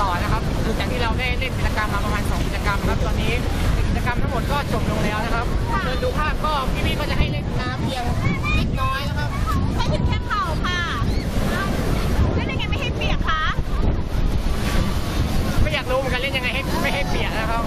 ต่อนะครับหลังจากที่เราได้เล่นกิจกรรมมาประมาณ 2 กิจกรรมครับตอนนี้กิจกรรมทั้งหมดก็จบลงแล้วนะครับเดินดูภาพก็พี่พี่ก็จะให้เล่นน้ำเพียงเล็กน้อยนะครับใช่ถึงแค่เข่าค่ะเล่นยังไงไม่ให้เปียกคะไม่อยากรู้เหมือนกันเล่นยังไงให้ไม่ให้เปียกนะครับ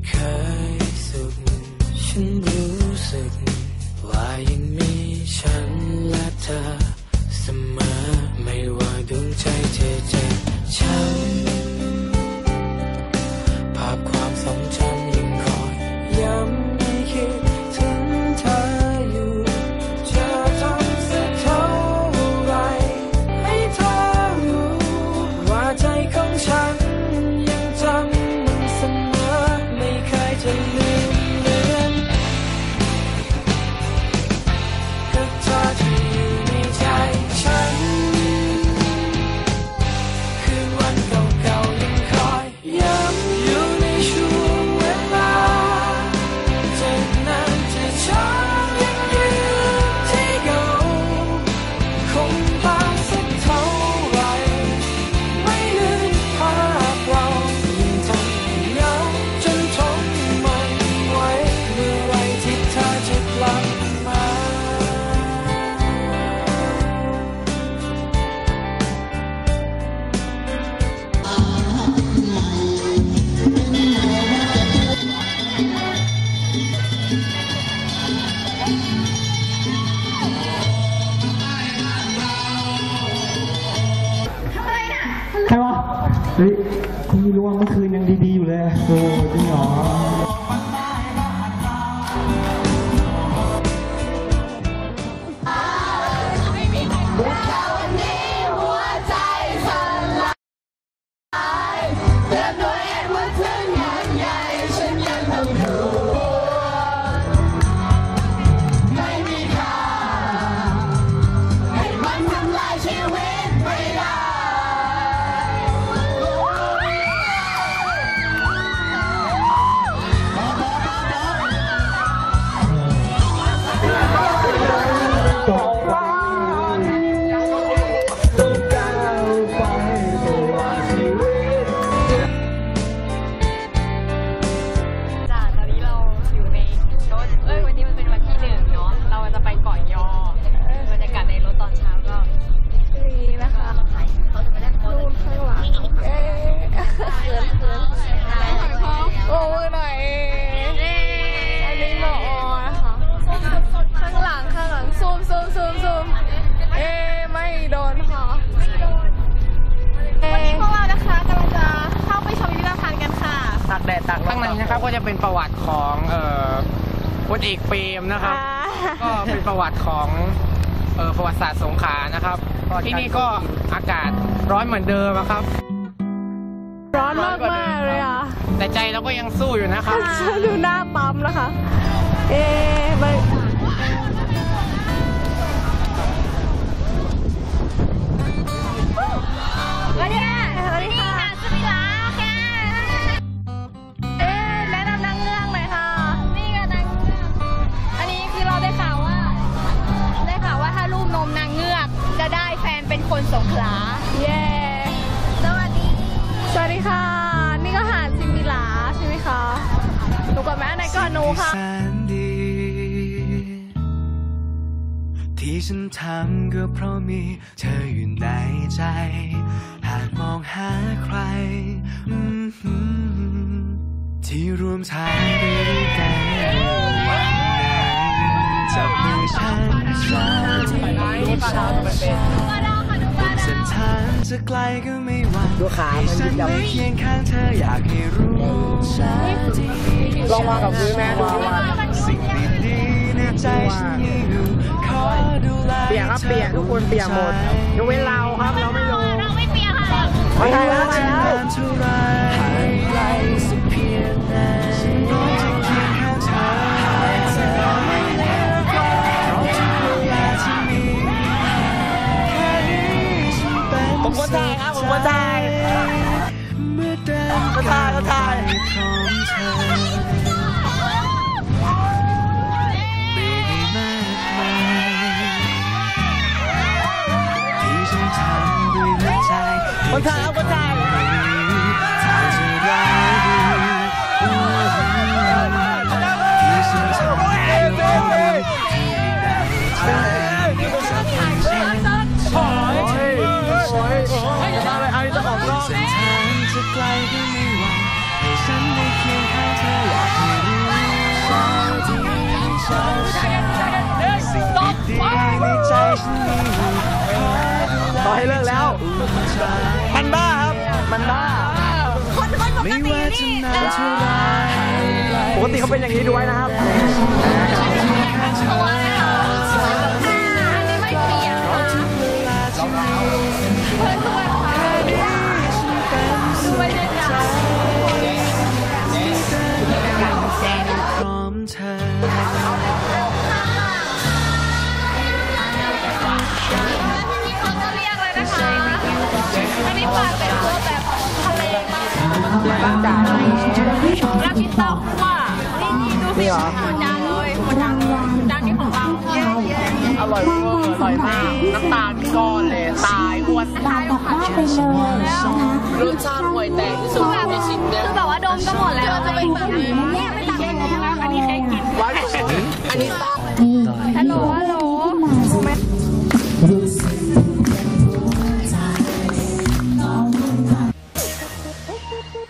วันที่เคยสุขฉัน รู้ว่าเมื่อคืนยังดีๆอยู่เลย โอ้จริงเหรอ จะเป็นประวัติของเอ่อพลเอกเปรมนะครับ ก็เป็นประวัติของเอ่อประวัติศาสตร์สงขลานะครับ ที่นี่ก็อากาศร้อนเหมือนเดิมอะครับ ร้อนมากมากๆเลยอะ แต่ใจเราก็ยังสู้อยู่นะครับดูหน้าปั๊มนะคะ เอ๊ะ คนสงขลา เย้ สวัสดี สวัสดีค่ะ นี่ก็หาดซิมิลาใช่ไหมคะหนูก่อนไหมอันไหนก่อนหนูค่ะแสนดีที่ฉันทำก็เพราะมีเธออยู่ในใจ หากมองหาใครอืมหืมที่รวมทางไปด้วยกันวันไหนจับมือฉันฉันบนเส้นทาง จะไกลก็ไม่หวั่นดูขามันฉันยับไม่เคียงข้างเธออยากให้รู้ฉันที่มีลองมากับพื้นแม่ดูว่าสิ่งดีๆในใจฉันมีอยู่ขอดูแลเปียกครับเปียกทุกคนเปียกหมดยกเว้นเราครับเราไม่ลงเราไม่เปียกค่ะไม่ไม่ใช่แล้ว่าวไม่จะใช่แล้ว ก็ถ่ายครับผมก็ถ่ายก็ถ่ายก็ถ่ายคนถ่ายคนถ่าย อให้เลิกแล้วมันบ้าครับมันบ้าไม่ว่าจะนานเท่าไรปกติเขาเป็นอย่างนี้ดูไว้นะครับ บ้างจ๋าแล้วพินต่าคั่วนี่ดูสิหมดจานเลยหมดจานเลยจานนี้ของเราอร่อยเวอร์อร่อยมาก น้ำตาลก้อนเลย ตายหัวนตายแบบมากไปเลยรสชาติห่วยแตกที่สุดในชีวิตเลยคือแบบว่าดมก็หมดแล้วจะเป็นแบบนี้เนี่ยไม่ต่างกันแล้วอันนี้แค่กินอันนี้ต้องฮัลโหลฮัลโหล